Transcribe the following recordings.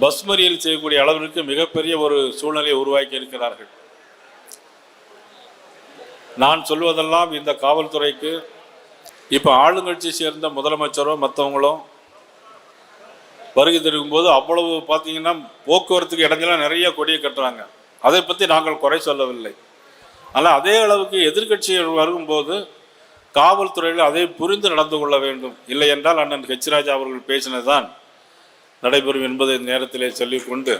Bus மறியல் செய்யக்கூடிய அளவிற்கு மிகப்பெரிய ஒரு சூழ்நிலையை உருவாக்கி இருக்கிறார்கள். நான் சொல்வதெல்லாம் இந்த காவல்துறைக்கு இப்போ ஆளுங்கட்சி சேர்ந்த முதலமைச்சரோ மற்றவங்களும் வருகை தெரிவிக்கும்போது அவ்வளவு பார்த்தீங்கன்னா போக்குவரத்துக்கு இடைஞ்சலாம் நிறைய கொடியை கட்டுறாங்க. அதை பற்றி நாங்கள் குறை சொல்லவில்லை. ஆனால் அதே அளவுக்கு எதிர்கட்சிகள் வரும்போது காவல்துறையில் அதை புரிந்து நடந்து கொள்ள வேண்டும். இல்லை என்றால் அண்ணன் ஹெச்ராஜா அவர்கள் பேசினதுதான். நடைபெறும் என்பதை நேரத்திலே சொல்லிக்கொண்டு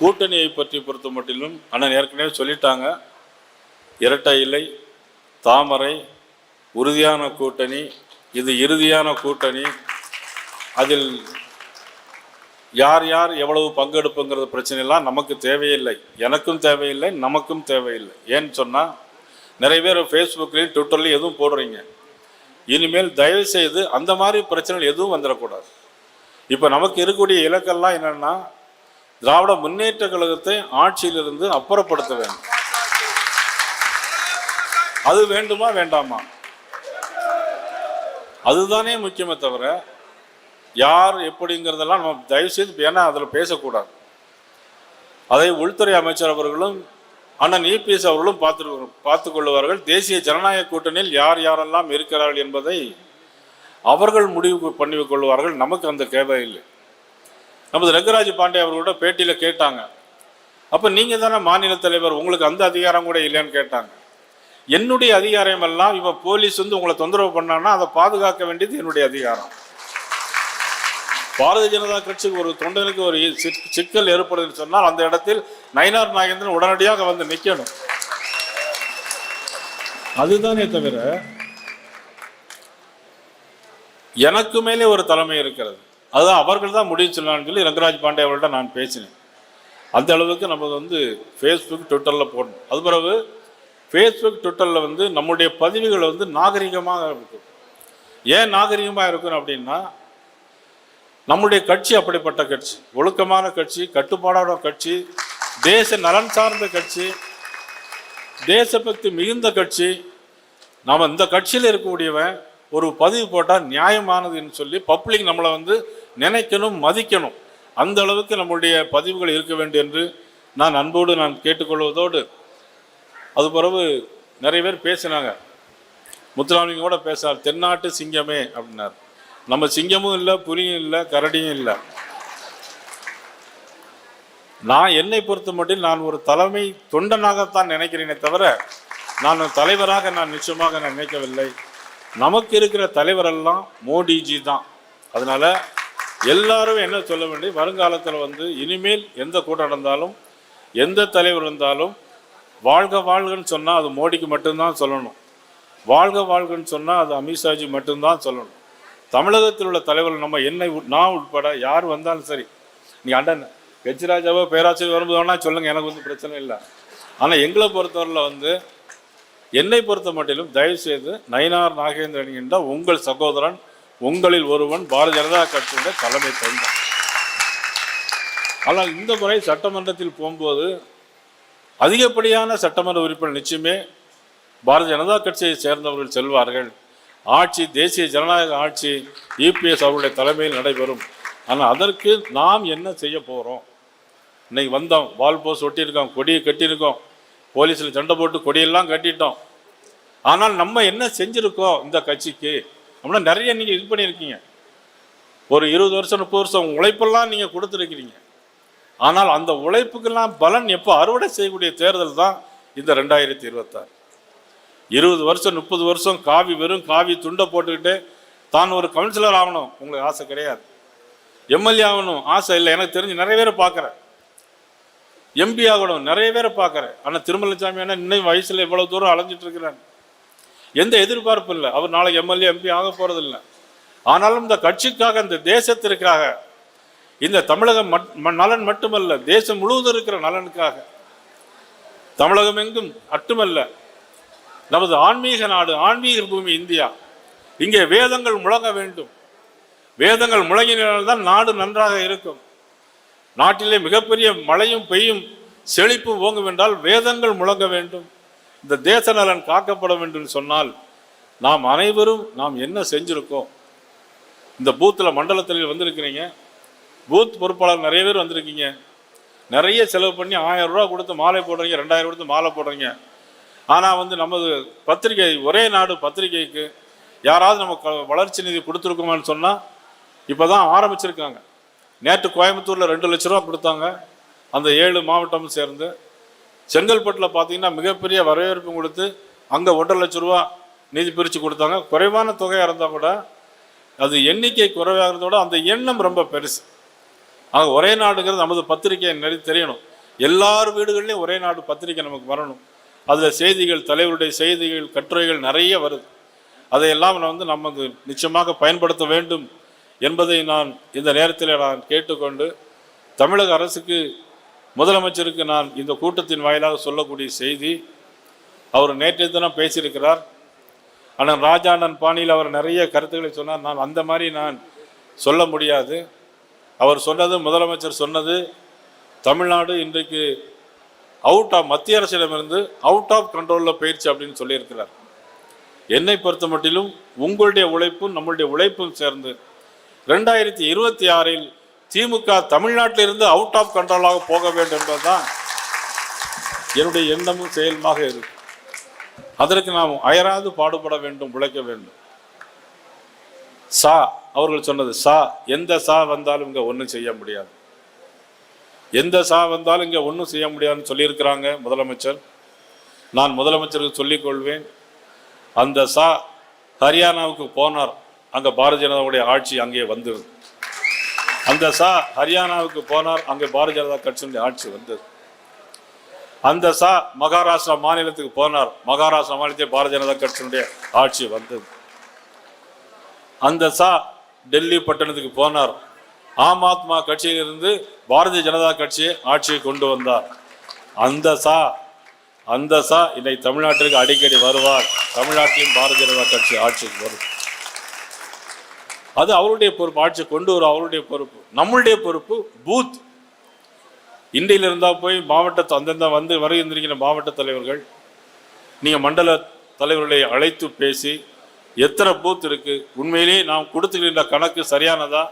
கூட்டணியை பற்றி பொறுத்த மட்டிலும் அண்ணன் ஏற்கனவே சொல்லிட்டாங்க. இரட்டை இலை தாமரை உறுதியான கூட்டணி இது இறுதியான கூட்டணி. அதில் யார் யார் எவ்வளவு பங்கெடுப்புங்கிறது பிரச்சனையெல்லாம் நமக்கு தேவையில்லை. எனக்கும் தேவையில்லை நமக்கும் தேவையில்லை. ஏன்னு சொன்னால் நிறைய பேர் ஃபேஸ்புக்லேயும் ட்விட்டர்லையும் எதுவும் போடுறீங்க. இனிமேல் தயவு செய்து அந்த மாதிரி பிரச்சனைகள் எதுவும் வந்துடக்கூடாது. இப்போ நமக்கு இருக்கக்கூடிய இலக்கெல்லாம் என்னென்னா திராவிட முன்னேற்ற கழகத்தை ஆட்சியிலிருந்து அப்புறப்படுத்த வேண்டும். அது வேண்டுமா வேண்டாமா? அதுதானே முக்கியமே தவிர யார் எப்படிங்கிறதெல்லாம் நம்ம தயவுசெய்து ஏன்னா அதில் பேசக்கூடாது. அதை உள்துறை அமைச்சர் அவர்களும் அண்ணன் இபிஎஸ் அவர்களும் பார்த்து பார்த்து கொள்வார்கள் தேசிய ஜனநாயக கூட்டணியில் யார் யாரெல்லாம் இருக்கிறார்கள் என்பதை அவர்கள் முடிவு பண்ணி கொள்வார்கள். நமக்கு அந்த தேவை இல்லை நமது ரங்கராஜ் பாண்டே அவர்களோட பேட்டியில் கேட்டாங்க. அப்போ நீங்கள் தானே மாநில தலைவர் உங்களுக்கு அந்த அதிகாரம் கூட இல்லைன்னு கேட்டாங்க. என்னுடைய அதிகாரம் எல்லாம் இவன் போலீஸ் வந்து உங்களை தொந்தரவு பண்ணான்னா அதை பாதுகாக்க வேண்டியது என்னுடைய அதிகாரம். பாரதிய ஜனதா கட்சிக்கு ஒரு தொண்டனுக்கு ஒரு சிக்கல் ஏற்படுதுன்னு சொன்னால் அந்த இடத்தில் நயினார் நாகேந்திரன் உடனடியாக வந்து நிற்கணும் அதுதானே தவிர எனக்கு மேலே ஒரு தலைமை இருக்கிறது. அதுதான் அவர்கள் தான் முடிவு சொல்லலாம்னு சொல்லி ரங்கராஜ் பாண்டே அவர்கள்ட்ட நான் பேசினேன். அந்த அளவுக்கு நம்ம வந்து ஃபேஸ்புக் ட்விட்டரில் போடணும். அது பிறகு ஃபேஸ்புக் ட்விட்டரில் வந்து நம்முடைய பதிவுகள் வந்து நாகரிகமாக இருக்கும். ஏன் நாகரிகமாக இருக்கணும் அப்படின்னா நம்முடைய கட்சி அப்படிப்பட்ட கட்சி. ஒழுக்கமான கட்சி கட்டுப்பாடான கட்சி தேச நலன் சார்ந்த கட்சி தேசபக்தி மிகுந்த கட்சி. நாம் இந்த கட்சியில் இருக்கக்கூடியவன் ஒரு பதிவு போட்டால் நியாயமானதுன்னு சொல்லி பப்ளிக் நம்மளை வந்து நினைக்கணும் மதிக்கணும். அந்த அளவுக்கு நம்முடைய பதிவுகள் இருக்க வேண்டும் என்று நான் அன்போடு நான் கேட்டுக்கொள்வதோடு. அது பிறகு நிறைய பேர் பேசினாங்க. முத்துராமலிங்க கூட பேசினார் தென்னாட்டு சிங்கமே அப்படின்னார். நம்ம சிங்கமும் இல்லை புலியும் இல்லை கரடியும் இல்லை. நான் என்னை பொறுத்த மட்டும் நான் ஒரு தலைமை தொண்டனாகத்தான் நினைக்கிறேனே தவிர நான் தலைவராக நான் நிச்சயமாக நான் நினைக்கவில்லை. நமக்கு இருக்கிற தலைவரெல்லாம் மோடிஜி தான். அதனால் எல்லாரும் என்ன சொல்ல வேண்டிய வருங்காலத்தில் வந்து இனிமேல் எந்த கூட்டம் நடந்தாலும் எந்த தலைவர் இருந்தாலும் வாழ்க வாழ்கன்னு சொன்னால் அது மோடிக்கு மட்டும்தான் சொல்லணும். வாழ்க வாழ்கன்னு சொன்னால் அது அமித்ஷாஜி மட்டும்தான் சொல்லணும். தமிழகத்தில் உள்ள தலைவர்கள் நம்ம என்னை உட்- நான் உட்பட யார் வந்தாலும் சரி. நீ அண்டன் கெஜ்ராஜாவோ பேராசிரியர் வரும்போதுனா சொல்லுங்கள் எனக்கு வந்து பிரச்சனை இல்லை. ஆனால் எங்களை பொறுத்தவரையில் வந்து என்னை பொறுத்த மட்டிலும் தயவு செய்து நயினார் நாகேந்திரன் என்ற உங்கள் சகோதரன் உங்களில் ஒருவன் பாரதிய ஜனதா கட்சியுடைய தலைமை தந்தான் ஆனால் இந்த முறை சட்டமன்றத்தில் போகும்போது அதிகப்படியான சட்டமன்ற உறுப்பினர் நிச்சயமே பாரதிய ஜனதா கட்சியை சேர்ந்தவர்கள் செல்வார்கள். ஆட்சி தேசிய ஜனநாயக ஆட்சி இபிஎஸ் அவருடைய தலைமையில் நடைபெறும். ஆனால் அதற்கு நாம் என்ன செய்ய போகிறோம் இன்னைக்கு வந்தோம் வால் போஸ்ட் ஒட்டியிருக்கோம் கொடியை கட்டியிருக்கோம் போலீஸில் சண்டை போட்டு கொடியெல்லாம் கட்டிட்டோம். ஆனால் நம்ம என்ன செஞ்சுருக்கோம் இந்த கட்சிக்கு? அப்படின்னா நிறைய நீங்கள் இது பண்ணியிருக்கீங்க. ஒரு இருபது வருஷம் முப்பது வருஷம் உழைப்பெல்லாம் நீங்கள் கொடுத்துருக்கிறீங்க. ஆனால் அந்த உழைப்புக்கெல்லாம் பலன் எப்போ அறுவடை செய்யக்கூடிய தேர்தல் தான் இந்த ரெண்டாயிரத்தி இருபத்தாறு. இருபது வருஷம் முப்பது வருஷம் காவி வெறும் காவி துண்டை போட்டுக்கிட்டு தான் ஒரு கவுன்சிலர் ஆகணும். உங்களுக்கு ஆசை கிடையாது. எம்எல்ஏ ஆகணும். ஆசை இல்லை. எனக்கு தெரிஞ்சு நிறைய பேரை பார்க்குறேன். எம்பி ஆகணும். நிறைய பேரை பார்க்குறேன். ஆனால் திருமலசாமி ஆனால் இன்னும் வயசில் இவ்வளோ தூரம் அலைஞ்சிட்டு இருக்கிறார். எந்த எதிர்பார்ப்பும் இல்லை. அவர் நாளைக்கு எம்எல்ஏ எம்பி ஆக போகிறதில்ல ஆனாலும் இந்த கட்சிக்காக இந்த தேசத்திற்காக இந்த தமிழகம் மட்- ம- நலன் மட்டுமல்ல தேசம் முழுவதும் இருக்கிற நலனுக்காக தமிழகம் எங்கும் மட்டுமல்ல நமது ஆன்மீக நாடு ஆன்மீக பூமி இந்தியா. இங்கே வேதங்கள் முழங்க வேண்டும். வேதங்கள் முழங்கினால்தான் நாடு நன்றாக இருக்கும். நாட்டிலே மிகப்பெரிய மழையும் பெய்யும் செழிப்பும் ஓங்கும் என்றால் வேதங்கள் முழங்க வேண்டும். இந்த தேச நலன் காக்கப்பட வேண்டும் சொன்னால் நாம் அனைவரும் நாம் என்ன செஞ்சுருக்கோம்? இந்த பூத்தில் மண்டலத்தில் வந்திருக்கிறீங்க. பூத் பொறுப்பாளர் நிறைய பேர் வந்திருக்கீங்க. நிறைய செலவு பண்ணி ஆயிரம் ரூபா கொடுத்து மாலை போடுறீங்க ரெண்டாயிரம் கொடுத்து மாலை போடுறீங்க. ஆனால் வந்து நமது பத்திரிகை ஒரே நாடு பத்திரிகைக்கு யாராவது நமக்கு வளர்ச்சி நிதி கொடுத்துருக்கோமான்னு சொன்னால் இப்போ தான் ஆரம்பிச்சிருக்காங்க. நேற்று கோயம்புத்தூரில் ரெண்டு லட்ச ரூபா கொடுத்தாங்க. அந்த ஏழு மாவட்டமும் சேர்ந்து. செங்கல்பட்டில் பார்த்தீங்கன்னா மிகப்பெரிய வரவேற்பு கொடுத்து அங்கே ஒன்றரை லட்ச ரூபா நிதி பிரித்து கொடுத்தாங்க. குறைவான தொகையாக இருந்தால் கூட அது எண்ணிக்கை குறைவாக இருந்ததை விட அந்த எண்ணம் ரொம்ப பெருசு. ஆக ஒரே நாடுங்கிறது நமது பத்திரிக்கை நிறைய தெரியணும். எல்லார் வீடுகள்லேயும் ஒரே நாடு பத்திரிக்கை நமக்கு வரணும். அதில் செய்திகள் தலைவருடைய செய்திகள் கட்டுரைகள் நிறைய வருது. அதையெல்லாம் நான் வந்து நமது நிச்சயமாக பயன்படுத்த வேண்டும் என்பதை நான் இந்த நேரத்தில் நான் கேட்டுக்கொண்டு தமிழக அரசுக்கு முதலமைச்சருக்கு நான் இந்த கூட்டத்தின் வாயிலாக சொல்லக்கூடிய செய்தி அவர் நேற்றைய தினம் பேசியிருக்கிறார். ஆனால் ராஜாண்ணன் பாணியில் அவர் நிறைய கருத்துக்களை சொன்னார். நான் அந்த மாதிரி நான் சொல்ல முடியாது. அவர் சொன்னது முதலமைச்சர் சொன்னது தமிழ்நாடு இன்றைக்கு அவுட் ஆஃப் மத்திய அரசிடமிருந்து அவுட் ஆஃப் கண்ட்ரோலில் போயிடுச்சு அப்படின்னு சொல்லியிருக்கிறார். என்னை பொறுத்த மட்டிலும் உங்களுடைய உழைப்பும் நம்மளுடைய உழைப்பும் சேர்ந்து ரெண்டாயிரத்தி இருபத்தி ஆறில் திமுக தமிழ்நாட்டிலிருந்து அவுட் ஆஃப் கண்ட்ரோலாக போக வேண்டும் என்பதுதான் என்னுடைய எண்ணமும் செயலுமாக இருக்கு. அதற்கு நாம் அயராது பாடுபட வேண்டும் உழைக்க வேண்டும். சா அவர்கள் சொன்னது சா எந்த சா வந்தாலும் இங்கே ஒன்றும் செய்ய முடியாது. எந்த சா வந்தாலும் இங்கே ஒன்றும் செய்ய முடியாதுன்னு சொல்லியிருக்கிறாங்க முதலமைச்சர். நான் முதலமைச்சருக்கு சொல்லிக் கொள்வேன். அந்த சா ஹரியானாவுக்கு போனார். அங்கே பாரதிய ஜனதாவுடைய ஆட்சி அங்கே வந்தது. அந்த சா ஹரியானாவுக்கு போனார். அங்கே பாரதிய ஜனதா கட்சியினுடைய ஆட்சி வந்தது. அந்த சா மகாராஷ்டிரா மாநிலத்துக்கு போனார். மகாராஷ்டிரா மாநிலத்தில் பாரதிய ஜனதா கட்சியினுடைய ஆட்சி வந்தது. அந்த சா டெல்லி பட்டணத்துக்கு போனார். ஆம் ஆத்மா கட்சியிலிருந்து பாரதிய ஜனதா கட்சியை ஆட்சியை கொண்டு வந்தார். அந்த சா அந்த சா இன்னைக்கு தமிழ்நாட்டிற்கு அடிக்கடி வருவார். தமிழ்நாட்டிலும் பாரதிய ஜனதா கட்சி ஆட்சிக்கு வரும். அது அவருடைய பொறுப்பு ஆட்சி கொண்டு வரும் அவருடைய பொறுப்பு. நம்மளுடைய பொறுப்பு பூத். இந்தியில் இருந்தால் போய் மாவட்ட அந்தந்த வந்து வருகின்றிருக்கிற மாவட்ட தலைவர்கள் நீங்கள் மண்டல தலைவர்களை அழைத்து பேசி எத்தனை பூத் இருக்குது உண்மையிலேயே நாம் கொடுத்துக்கின்ற கணக்கு சரியானதா?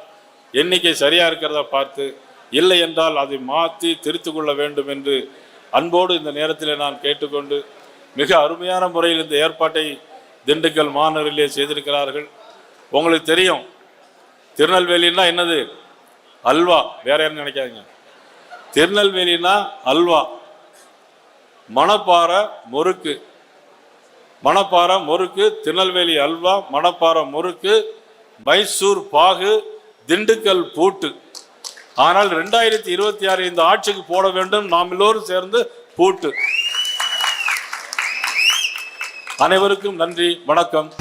எண்ணிக்கை சரியா இருக்கிறத பார்த்து இல்லை என்றால் அதை மாற்றி திருத்து கொள்ள வேண்டும் என்று அன்போடு இந்த நேரத்தில் நான் கேட்டுக்கொண்டு மிக அருமையான முறையில் இந்த ஏற்பாட்டை திண்டுக்கல் மாநகரிலே செய்திருக்கிறார்கள். உங்களுக்கு தெரியும் திருநெல்வேலின்னா என்னது? அல்வா. வேற யாரும் நினைக்காதீங்க. திருநெல்வேலினா அல்வா. மணப்பாறை முறுக்கு. மணப்பாறை முறுக்கு திருநெல்வேலி அல்வா மணப்பாறை முறுக்கு மைசூர் பாகு திண்டுக்கல் பூட்டு. ஆனால் ரெண்டாயிரத்தி இருபத்தி ஆறு இந்த ஆட்சிக்கு போட வேண்டும். நாம் எல்லோரும் சேர்ந்து பூட்டு. அனைவருக்கும் நன்றி. வணக்கம்.